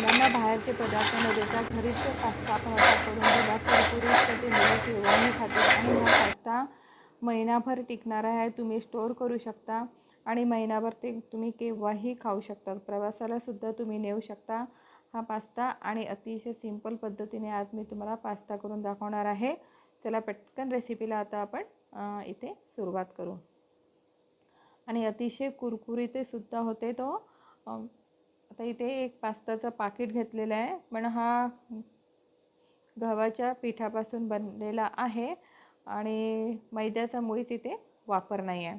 मुलांना बाहेरचे पदार्थ न देता घरीच जर पास्ता आपण करून दिला तर ते मुलं केव्हाही खातात आणि हा पास्ता महिनाभर टिकणारा आहे तुम्ही स्टोअर करू शकता. आणि महिनाभर ते तुम्ही केव्हाही खाऊ शकता. प्रवासाला सुद्धा तुम्ही नेऊ शकता हा पास्ता. आणि अतिशय सिंपल पद्धतीने आज मी तुम्हाला पास्ता करून दाखवणार आहे. चला पटकन रेसिपीला आता आपण इथे सुरुवात करू. आणि अतिशय कुरकुरीतसुद्धा होते तो. आता इथे एक पास्ताचं पाकिट घेतलेलं आहे पण हा गव्हाच्या पिठापासून बनलेला आहे आणि मैद्याचा मुळीच इथे वापर नाही आहे.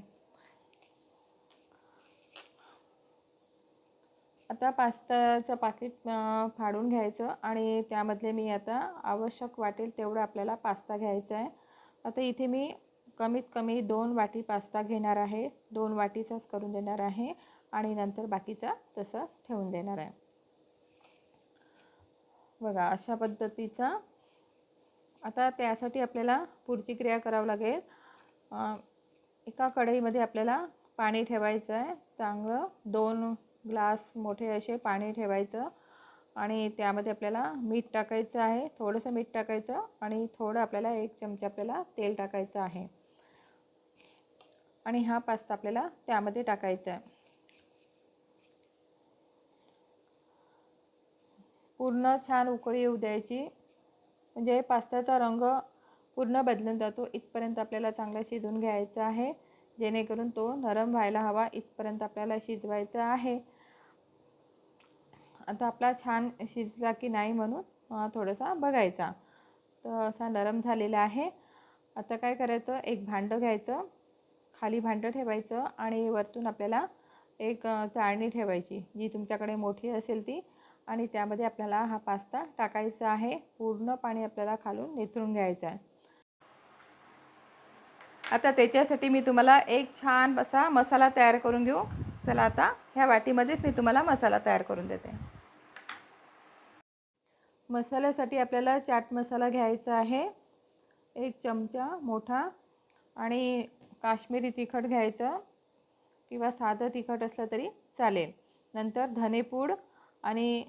आता पास्ताचं पाकिट फाडून घ्यायचं आणि त्यामधले मी आता आवश्यक वाटेल तेवढं आपल्याला पास्ता घ्यायचा आहे. आता इथे मी कमीत कमी दोन वाटी पास्ता घेणार आहे दोन वाटीचाच करून देणार आहे. आणि नंतर बाकीचा तसाच ठेवून देणार आहे. बघा अशा पद्धतीचा आता त्यासाठी आपल्याला पुढची क्रिया करावं लागेल. एका कढईमध्ये आपल्याला पाणी ठेवायचं आहे. चांगलं दोन ग्लास मोठे असे पाणी ठेवायचं आणि त्यामध्ये आपल्याला मीठ टाकायचं आहे. थोडंसं मीठ टाकायचं आणि थोडं आपल्याला एक चमचा आपल्याला तेल टाकायचं आहे. आणि हा पास्ता आपल्याला त्यामध्ये टाकायचा आहे. पूर्ण छान उकळी येऊ द्यायची. म्हणजे पास्त्याचा रंग पूर्ण बदलून जातो. इथपर्यंत आपल्याला चांगला शिजून घ्यायचा आहे. जेणेकरून तो नरम व्हायला हवा. इथपर्यंत आपल्याला शिजवायचा आहे. आता आपला छान शिजला की नाही म्हणून थोडासा बघायचा. तर असा नरम झालेला आहे. आता काय करायचं? एक भांडं घ्यायचं. खाली भांडं ठेवायचं आणि वरतून आपल्याला एक चाळणी ठेवायची. जी तुमच्याकडे मोठी असेल ती. आणि त्यामध्ये आपल्याला हा पास्ता टाकायचा आहे. पूर्ण पाणी आपल्याला खालून निथळून घ्यायचं आहे. आता त्याच्यासाठी मी तुम्हाला एक छान असा मसाला तयार करून घेऊ. चला आता ह्या वाटीमध्येच मी तुम्हाला मसाला तयार करून देते. मसाल्यासाठी आपल्याला चाट मसाला घ्यायचा आहे. एक चमचा मोठा आणि काश्मीरी तिखट घ्यायचं किंवा साधं तिखट असलं तरी चालेल. नंतर धनेपूड आणि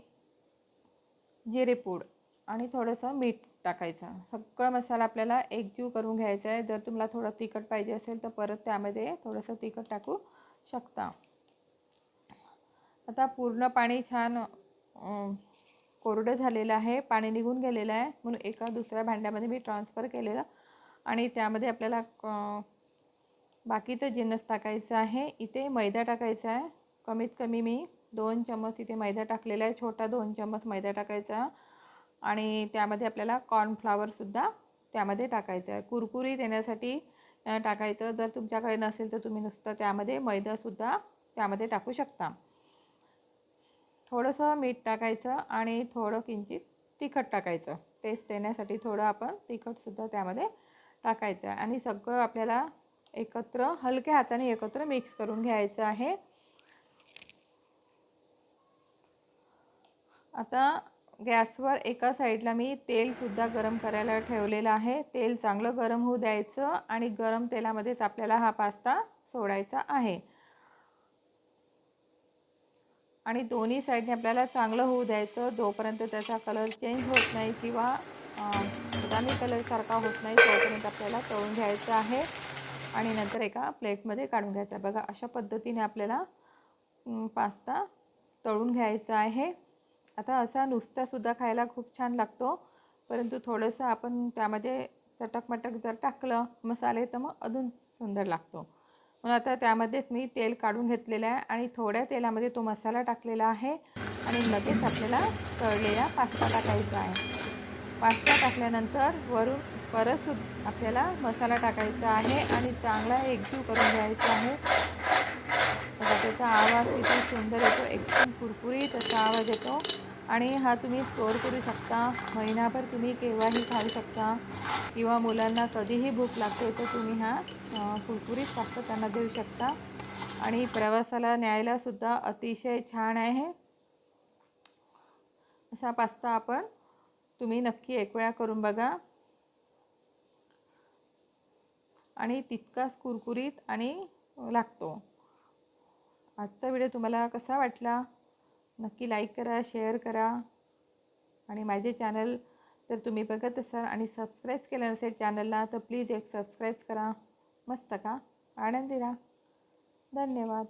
जिरेपूड आणि थोडंसं मीठ टाकायचं. सगळं मसाला आपल्याला एकजीव करून घ्यायचा आहे. जर तुम्हाला थोडं तिखट पाहिजे असेल तर परत त्यामध्ये थोडंसं तिखट टाकू शकता. आता पूर्ण पाणी छान कोरडं झालेलं आहे. पाणी निघून गेलेलं आहे. म्हणून एका दुसऱ्या भांड्यामध्ये मी ट्रान्सफर केलेलं. आणि त्यामध्ये आपल्याला बाकीचं जिन्नस टाकायचं आहे. इथे मैदा टाकायचा आहे. कमीत कमी मी दोन चम्मच इथे मैदा टाकलेला आहे छोटा दोन चम्मच मैदा टाकायचा. आणि त्यामध्ये आपल्याला कॉर्नफ्लावरसुद्धा त्यामध्ये टाकायचं आहे. कुरकुरीत येण्यासाठी टाकायचं. जर तुमच्याकडे नसेल तर तुम्ही नुसतं त्यामध्ये मैदासुद्धा त्यामध्ये टाकू शकता. थोडंसं मीठ टाकायचं आणि थोडं किंचित तिखट टाकायचं. टेस्ट येण्यासाठी थोडं आपण तिखटसुद्धा त्यामध्ये टाकायचं आहे. आणि सगळं आपल्याला एकत्र हलक्या हाताने एकत्र मिक्स करून घ्यायचं आहे. आता गॅसवर एका साईडला मी तेलसुद्धा गरम करायला ठेवलेलं आहे. तेल चांगलं गरम होऊ द्यायचं आणि गरम तेलामध्येच आपल्याला हा पास्ता सोडायचा आहे. आणि दोन्ही साईडने आपल्याला चांगलं होऊ द्यायचं. जोपर्यंत त्याचा कलर चेंज होत नाही किंवा बदामी कलरसारखा होत नाही तोपर्यंत आपल्याला तळून घ्यायचं आहे. आणि नंतर एका प्लेटमध्ये काढून घ्यायचं आहे. बघा अशा पद्धतीने आपल्याला पास्ता तळून घ्यायचा आहे. आता असा नुसतासुद्धा खायला खूप छान लागतो. परंतु थोडंसं आपण त्यामध्ये चटकमटक जर टाकलं मसाले तर मग अजून सुंदर लागतो. मग आता त्यामध्येच मी तेल काढून घेतलेलं आहे आणि थोड्या तेलामध्ये तो मसाला टाकलेला आहे आणि लगेच आपल्याला तळलेला पास्ता टाकायचा आहे. पास्ता टाकल्यानंतर वरून परत आपल्याला मसाला टाकायचा आहे आणि चांगला एकजीव करून घ्यायचा आहे. त्याचा आवाज किती सुंदर येतो एकदम कुरकुरीत असा आवाज येतो. आणि हा तुम्ही स्टोअर करू शकता. महिनाभर तुम्ही केव्हाही खाऊ शकता. किंवा मुलांना कधीही भूक लागते तर तुम्ही हा कुरकुरीत पास्ता त्यांना देऊ शकता. आणि प्रवासाला न्यायलासुद्धा अतिशय छान आहे. असा पास्ता आपण तुम्ही नक्की एक वेळा करून बघा. आणि तितकाच कुरकुरीत आणि लागतो. आजचा व्हिडिओ तुम्हाला कसा वाटला? नक्की लाईक करा शेअर करा. आणि माझे चॅनल जर तुम्ही बघत असाल आणि सबस्क्राईब केलं नसेल चॅनलला तर प्लीज एक सबस्क्राईब करा. मस्त का? आनंदी राहा. धन्यवाद.